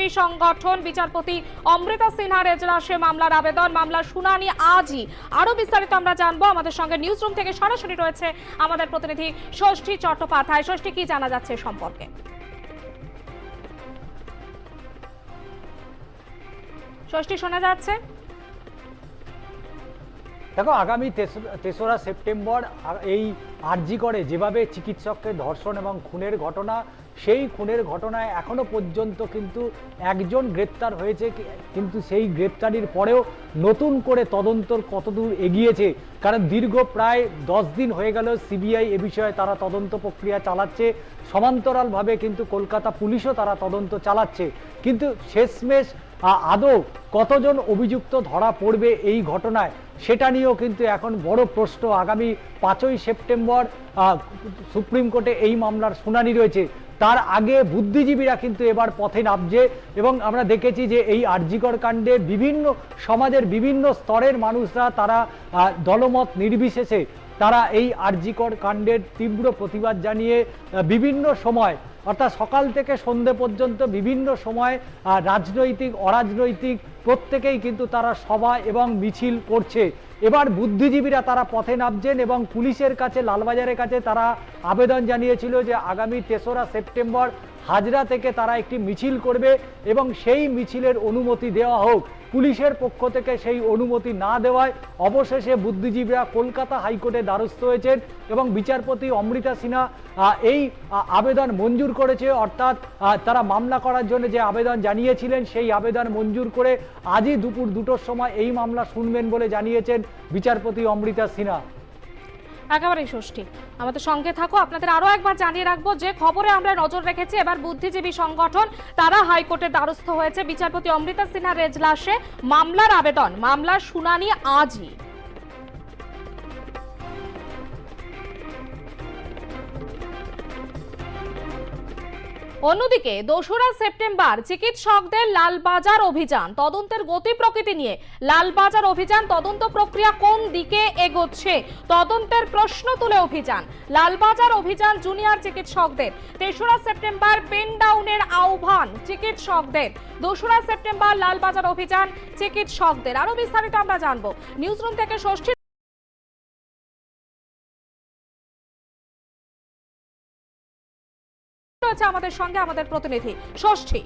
বুদ্ধিজীবী সংগঠন বিচারপতি অমৃতা সিনহার এজলাসে মামলার আবেদন, মামলার শুনানি আজই। আরও বিস্তারিত আমরা জানব আমাদের সঙ্গে নিউজ রুম থেকে। সরাসরি রয়েছে আমাদের প্রতিনিধি ষষ্ঠী চট্টোপাধ্যায়। ষষ্ঠী, কি জানা যাচ্ছে সম্পর্কে? ষষ্ঠী শোনা যাচ্ছে? দেখো, আগামী তেসরা- সেপ্টেম্বর এই আরজি করে যেভাবে চিকিৎসককে ধর্ষণ এবং খুনের ঘটনা, সেই খুনের ঘটনায় এখনও পর্যন্ত কিন্তু একজন গ্রেপ্তার হয়েছে কিন্তু সেই গ্রেপ্তারির পরেও নতুন করে তদন্তর কতদূর এগিয়েছে? কারণ দীর্ঘ প্রায় দশ দিন হয়ে গেল সিবিআই এ বিষয়ে তারা তদন্ত প্রক্রিয়া চালাচ্ছে, সমান্তরালভাবে কিন্তু কলকাতা পুলিশও তারা তদন্ত চালাচ্ছে। কিন্তু শেষমেশ আদৌ কতজন অভিযুক্ত ধরা পড়বে এই ঘটনায়, সেটা নিয়েও কিন্তু এখন বড় প্রশ্ন। আগামী পাঁচই সেপ্টেম্বর সুপ্রিম কোর্টে এই মামলার শুনানি রয়েছে। তার আগে বুদ্ধিজীবীরা কিন্তু এবার পথে নামছে এবং আমরা দেখেছি যে এই আরজিকর কাণ্ডে বিভিন্ন সমাজের বিভিন্ন স্তরের মানুষরা তারা দলমত নির্বিশেষে তারা এই আরজিকর কাণ্ডের তীব্র প্রতিবাদ জানিয়ে বিভিন্ন সময়, অর্থাৎ সকাল থেকে সন্ধে পর্যন্ত বিভিন্ন সময় রাজনৈতিক, অরাজনৈতিক, প্রত্যেকেই কিন্তু তারা সভা এবং মিছিল করছে। এবার বুদ্ধিজীবীরা তারা পথে নামছেন এবং পুলিশের কাছে, লালবাজারের কাছে তারা আবেদন জানিয়েছিল যে আগামী তেসরা সেপ্টেম্বর হাজরা থেকে তারা একটি মিছিল করবে এবং সেই মিছিলের অনুমতি দেওয়া হোক। পুলিশের পক্ষ থেকে সেই অনুমতি না দেওয়ায় অবশেষে বুদ্ধিজীবীরা কলকাতা হাইকোর্টে দ্বারস্থ হয়েছেন এবং বিচারপতি অমৃতা সিনহা এই আবেদন মঞ্জুর করেছে। অর্থাৎ তারা মামলা করার জন্য যে আবেদন জানিয়েছিলেন, সেই আবেদন মঞ্জুর করে আজই দুপুর দুটোর সময় এই মামলা শুনবেন বলে জানিয়েছেন বিচারপতি অমৃতা সিনহা। একেবারেই ষষ্ঠী আমাদের সঙ্গে থাকো, আপনাদের আরও একবার জানিয়ে রাখব যে খবরে আমরা নজর রেখেছি, এবার বুদ্ধিজীবী সংগঠন, তারা হাইকোর্টের দ্বারস্থ হয়েছে। বিচারপতি অমৃতা সিনহা রেজলাসে মামলার আবেদন, মামলার শুনানি আজই। অন্যদিকে দোসরা সেপ্টেম্বর চিকিৎসকদের লালবাজার অভিযান, তদন্তের গতি প্রকৃতি নিয়ে। লালবাজার অভিযান, তদন্ত প্রক্রিয়া কোন দিকে এগোচ্ছে, তদন্তের প্রশ্ন তুলে অভিযান। লালবাজার অভিযান জুনিয়র চিকিৎসকদের। তেসরা সেপ্টেম্বর পেন ডাউনের আহ্বান চিকিৎসকদের। দোসরা সেপ্টেম্বর লালবাজার অভিযান চিকিৎসকদের। আরও বিস্তারিত আমরা জানব। নিউজ রুম থেকে ষষ্ঠী রয়েছে আমাদের সঙ্গে, আমাদের প্রতিনিধি ষষ্ঠী।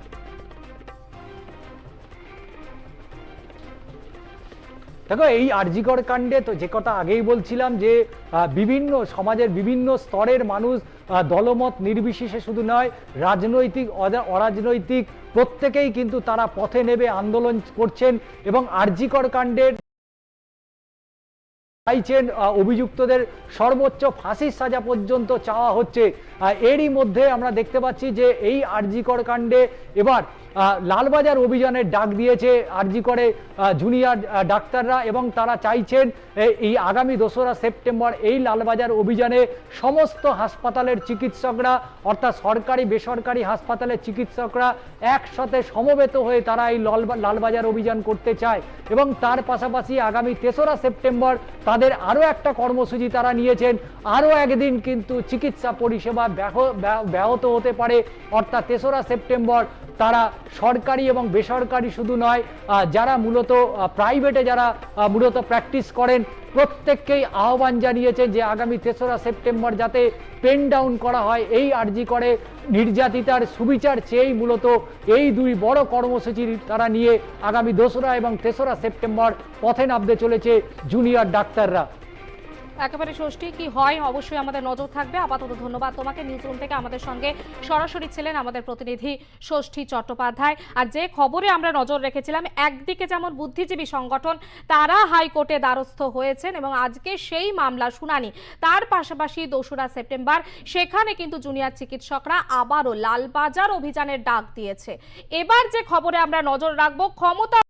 দেখো, এই আরজিকর কাণ্ডে তো যে কথা আগেই বলছিলাম যে বিভিন্ন সমাজের বিভিন্ন স্তরের মানুষ দলমত নির্বিশেষে শুধু নয়, রাজনৈতিক অরাজনৈতিক প্রত্যেকেই কিন্তু তারা পথে নেবে আন্দোলন করছেন এবং আরজিকর কাণ্ডের চাইছেন অভিযুক্তদের সর্বোচ্চ ফাঁসির সাজা পর্যন্ত চাওয়া হচ্ছে। এরই মধ্যে আমরা দেখতে পাচ্ছি যে এই আরজিকর কাণ্ডে এবার লালবাজার অভিযানের ডাক দিয়েছে আরজিকরে জুনিয়র ডাক্তাররা এবং তারা চাইছেন এই আগামী দোসরা সেপ্টেম্বর এই লালবাজার অভিযানে সমস্ত হাসপাতালের চিকিৎসকরা, অর্থাৎ সরকারি, বেসরকারি হাসপাতালের চিকিৎসকরা একসাথে সমবেত হয়ে তারা এই লালবাজার অভিযান করতে চায়। এবং তার পাশাপাশি আগামী তেসরা সেপ্টেম্বর তাদের আরও একটা কর্মসূচি তারা নিয়েছেন। আরও একদিন কিন্তু চিকিৎসা পরিষেবা ব্যাহ- ব্যাহ- ব্যাহত হতে পারে। অর্থাৎ তেসরা সেপ্টেম্বর তারা সরকারি এবং বেসরকারি শুধু নয় যারা মূলত প্রাইভেটে যারা মূলত প্র্যাকটিস করেন প্রত্যেককেই আহ্বান জানিয়েছে যে আগামী তেসরা সেপ্টেম্বর যাতে পেন ডাউন করা হয়, এই আর্জি করে নির্যাতিতার সুবিচার চেয়েই মূলত এই দুই বড় কর্মসূচির তারা নিয়ে আগামী দোসরা এবং তেসরা সেপ্টেম্বর পথে নামতে চলেছে জুনিয়র ডাক্তাররা। একেবারে ষষ্ঠী কি হয় অবশ্যই আমাদের নজর থাকবে। আপাতত ধন্যবাদ তোমাকে। নিউজ রুম থেকে আমাদের সঙ্গে সরাসরি ছিলেন আমাদের প্রতিনিধি ষষ্ঠী চট্টোপাধ্যায়। আর যে খবরে আমরা নজর রেখেছিলাম, একদিকে যেমন বুদ্ধিজীবী সংগঠন, তারা হাইকোর্টে দ্বারস্থ হয়েছেন এবং আজকে সেই মামলা শুনানি। তার পাশাপাশি দোসরা সেপ্টেম্বর, সেখানে কিন্তু জুনিয়র চিকিৎসকরা আবারও লালবাজার অভিযানের ডাক দিয়েছে। এবার যে খবরে আমরা নজর রাখব, ক্ষমতা